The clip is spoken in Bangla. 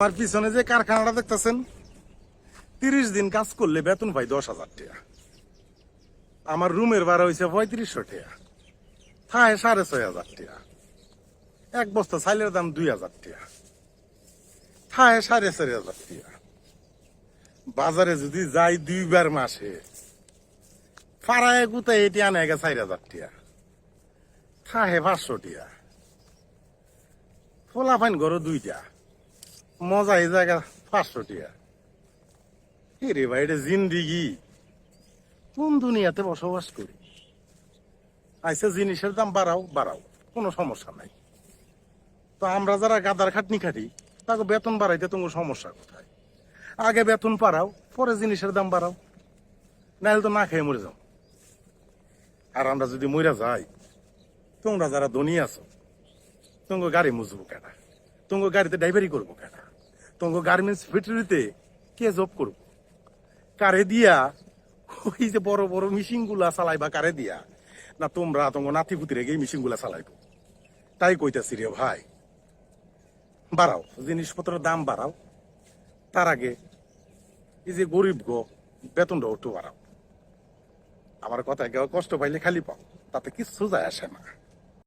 আমার পিছনে যে কারখানাটা দেখতেছেন, তিরিশ দিন কাজ করলে বেতন পাই দশ হাজার টাকা। আমার রুমের ভাড়া হয়েছে পঁয়ত্রিশশো টাকা। থায় সাড়ে ছয় হাজার টাকা। এক বস্তা চাইলের দাম দুই হাজার টাকা। থায় সাড়ে চারি হাজার টাকা। বাজারে যদি যাই দুইবার মাসে, ফাড়ায় গুতায় এটি আনে গে চার হাজার টাকা। থাহে পাঁচশো টাকা। ফোলা ফাইন ঘর দুইটা। মজা এই জায়গা পাঁচশো টাকা রে ভাই, এটা জিন্দিগি। কোন দুনিয়াতে বসবাস করি? আইসা জিনিসের দাম বাড়াও বাড়াও, কোনো সমস্যা নাই। তো আমরা যারা গাদার খাটনি খাটি, তাকে বেতন বাড়াইতে তোমার সমস্যা কোথায়? আগে বেতন বাড়াও, পরে জিনিসের দাম বাড়াও। নাহলে তো না খেয়ে মরে যাও। আর আমরা যদি মরে যাই, তোমরা যারা ধনী আছো, তোমাকে গাড়ি মুজবো কেনা তোমাকে গাড়িতে ড্রাইভারি করব কেনা তোমাকে গার্মেন্টস ফ্যাক্টরিতে কে জব করব কারে দিয়া? ওই যে বড় বড় মেশিনগুলা চালাইবা কারে দিয়া? না তোমরা তোমার নাতি পুতিরে গিয়ে মেশিনগুলা চালাইবো। তাই কইতাছি রে ভাই। বাড়াও, জিনিসপত্রের দাম বাড়াও। তার আগে এই যে গরিব গো, বেতনটা একটু বাড়াও। আমার কথা কষ্ট পাইলে খালি পাও, তাতে কিচ্ছু যায় আসে না।